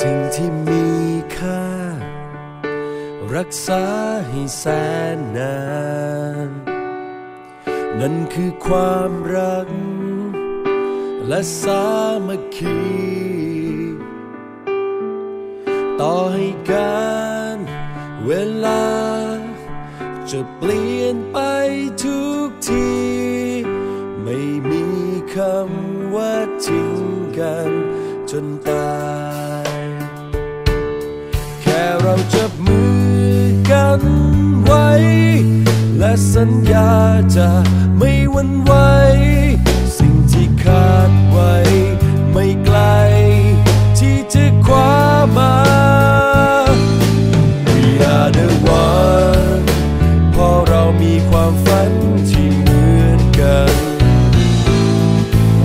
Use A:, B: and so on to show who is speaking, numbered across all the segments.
A: สิ่งที่มีค่า รักษาให้แสนนาน นั่นคือความรัก และสามัคคี ต่อให้การเวลา จะเปลี่ยนไปทุกที ไม่มีคำว่าทิ้งกันจนตาย จับมือกันไว้ และสัญญาจะไม่หวันไหวสิ่งที่คาดไว้ ไม่ไกล ที่จะคว้ามา We are the one พราะเรามีความฝันที่เหมือนกัน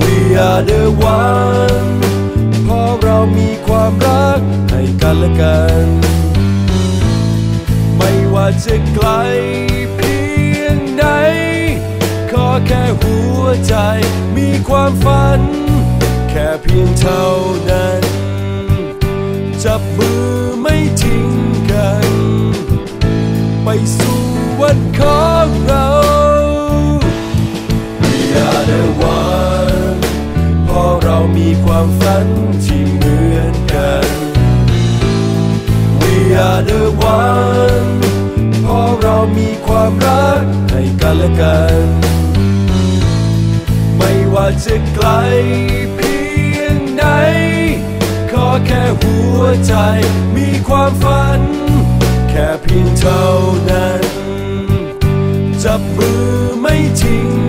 A: We are the one พราะเรามีความรักให้กันและกันาจะไกลเพียงใดขอแค่หัวใจมีความฝัน แค่เพียงเท่านั้น จับมือไม่ทิ้งกัน ไปสู่วันของเรา We are the one เพราะเรามีความฝันที่เหมือนกัน We are the one ความรักให้กันและกัน ไม่ว่าจะไกลเพียงไหน ขอแค่หัวใจมีความฝัน แค่เพียงเท่านั้น จับมือไม่ทิ้ง